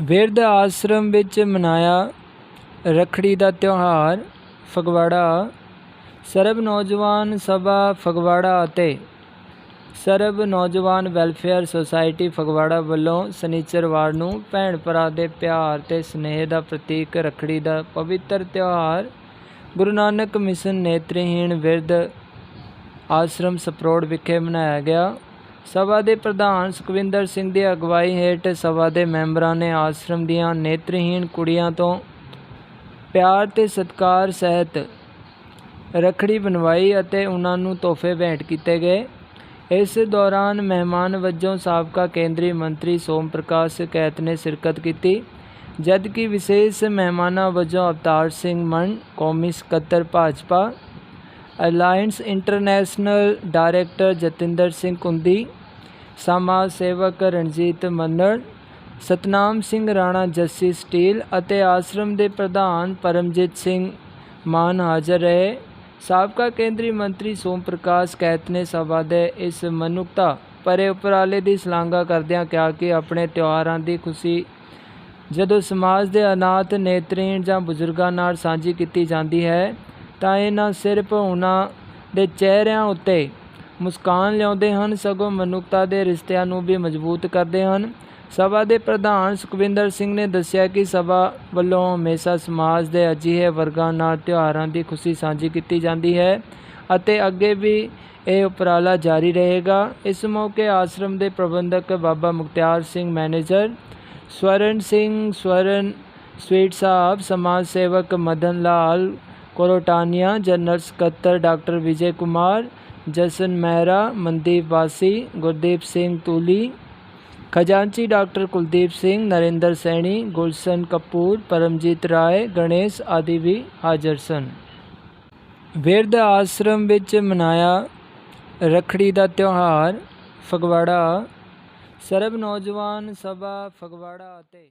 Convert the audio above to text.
ਬਿਰਧ ਆਸ਼ਰਮ ਵਿੱਚ ਮਨਾਇਆ ਰੱਖੜੀ ਦਾ ਤਿਉਹਾਰ, ਫਗਵਾੜਾ। ਸਰਬ ਨੌਜਵਾਨ ਸਭਾ ਫਗਵਾੜਾ ਅਤੇ ਸਰਬ ਨੌਜਵਾਨ ਵੈਲਫੇਅਰ ਸੁਸਾਇਟੀ ਫਗਵਾੜਾ ਵੱਲੋਂ ਸ਼ਨਿਚਰਵਾਰ ਨੂੰ ਭੈਣ ਭਰਾ ਦੇ ਪਿਆਰ ਤੇ ਸਨੇਹ ਦਾ ਪ੍ਰਤੀਕ ਰੱਖੜੀ ਦਾ ਪਵਿੱਤਰ ਤਿਉਹਾਰ, ਗੁਰੂ ਨਾਨਕ ਮਿਸ਼ਨ ਨੇਤਰਹੀਣ ਬਿਰਧ ਆਸ਼ਰਮ ਸਪਰੋੜ ਵਿਖੇ ਮਨਾਇਆ ਗਿਆ। ਸਭਾ ਦੇ ਪ੍ਰਧਾਨ ਸੁਖਵਿੰਦਰ ਸਿੰਘ ਦੀ ਅਗਵਾਈ ਹੇਠ ਸਭਾ ਦੇ ਮੈਂਬਰਾਂ ਨੇ ਆਸ਼ਰਮ ਦੀਆਂ ਨੇਤਰਹੀਣ ਕੁੜੀਆਂ ਤੋਂ ਪਿਆਰ ਤੇ ਸਤਿਕਾਰ ਸਹਿਤ ਰੱਖੜੀ ਬਣਵਾਈ ਅਤੇ ਉਹਨਾਂ ਨੂੰ ਤੋਹਫੇ ਭੇਂਟ ਕੀਤੇ ਗਏ। ਇਸ ਦੌਰਾਨ ਮਹਿਮਾਨ ਵਜੋਂ ਸਾਬਕਾ ਕੇਂਦਰੀ ਮੰਤਰੀ ਸੋਮ ਪ੍ਰਕਾਸ਼ ਕੈਤ ਨੇ ਸ਼ਿਰਕਤ ਕੀਤੀ, ਜਦਕਿ ਵਿਸ਼ੇਸ਼ ਮਹਿਮਾਨਾਂ ਵਜੋਂ ਅਵਤਾਰ ਸਿੰਘ ਮਨ, ਕੌਮੀ ਸਕੱਤਰ Bhajpa alliance international director Jatinder Singh Kundi ਸਮਾਜ ਸੇਵਕ ਰਣਜੀਤ ਮੰਨੜ ਸਤਨਾਮ ਸਿੰਘ ਰਾਣਾ ਜੱਸੀ ਸਟੀਲ ਅਤੇ ਆਸ਼ਰਮ ਦੇ ਪ੍ਰਧਾਨ ਪਰਮਜੀਤ ਸਿੰਘ ਮਾਨ ਹਾਜ਼ਰ ਰਹੇ। ਸਾਬਕਾ ਕੇਂਦਰੀ ਮੰਤਰੀ ਸੋਮ ਪ੍ਰਕਾਸ਼ ਕੈਤ ਨੇ ਸਭਾ ਦੇ ਇਸ ਮਨੁੱਖਤਾ ਪਰੇ ਉਪਰਾਲੇ ਦੀ ਸ਼ਲਾਘਾ ਕਰਦਿਆਂ ਕਿਹਾ ਕਿ ਆਪਣੇ ਤਿਉਹਾਰਾਂ ਦੀ ਖੁਸ਼ੀ ਜਦੋਂ ਸਮਾਜ ਦੇ ਅਨਾਥ ਨੇਤਰਹੀਣ ਜਾਂ ਬਜ਼ੁਰਗਾਂ ਨਾਲ ਸਾਂਝੀ ਕੀਤੀ ਜਾਂਦੀ ਹੈ ਤਾਂ ਇਹ ਨਾ ਸਿਰਫ ਉਹਨਾਂ ਦੇ ਚਿਹਰਿਆਂ ਉੱਤੇ ਮੁਸਕਾਨ ਲਿਆਉਂਦੇ ਹਨ, ਸਗੋਂ ਮਨੁੱਖਤਾ ਦੇ ਰਿਸ਼ਤਿਆਂ ਨੂੰ ਵੀ ਮਜ਼ਬੂਤ ਕਰਦੇ ਹਨ। ਸਭਾ ਦੇ ਪ੍ਰਧਾਨ ਸੁਖਵਿੰਦਰ ਸਿੰਘ ਨੇ ਦੱਸਿਆ ਕਿ ਸਭਾ ਵੱਲੋਂ ਹਮੇਸ਼ਾ ਸਮਾਜ ਦੇ ਅਜਿਹੇ ਵਰਗਾਂ ਨਾਲ ਤਿਉਹਾਰਾਂ ਦੀ ਖੁਸ਼ੀ ਸਾਂਝੀ ਕੀਤੀ ਜਾਂਦੀ ਹੈ ਅਤੇ ਅੱਗੇ ਵੀ ਇਹ ਉਪਰਾਲਾ ਜਾਰੀ ਰਹੇਗਾ। ਇਸ ਮੌਕੇ ਆਸ਼ਰਮ ਦੇ ਪ੍ਰਬੰਧਕ ਬਾਬਾ ਮੁਖਤਿਆਰ ਸਿੰਘ, ਮੈਨੇਜਰ ਸਵਰਨ ਸਿੰਘ, ਸਵਰਨ ਸਵੀਟ ਸਾਹਿਬ, ਸਮਾਜ ਸੇਵਕ Madan Lal Kolotania general secretary doctor Vijay Kumar, Jasan Mehra, Mandeep Vasi, Gurdeep Singh Tuli, ਖਜ਼ਾਨਚੀ ਡਾਕਟਰ ਕੁਲਦੀਪ ਸਿੰਘ, ਨਰਿੰਦਰ ਸੈਣੀ, ਗੁਲਸ਼ਨ ਕਪੂਰ, ਪਰਮਜੀਤ ਰਾਏ, ਗਣੇਸ਼ ਆਦਿ ਵੀ ਹਾਜ਼ਰ ਸਨ। ਬਿਰਧ ਆਸ਼ਰਮ ਵਿੱਚ ਮਨਾਇਆ ਰੱਖੜੀ ਦਾ ਤਿਉਹਾਰ ਫਗਵਾੜਾ। ਸਰਬ ਨੌਜਵਾਨ ਸਭਾ ਫਗਵਾੜਾ ਅਤੇ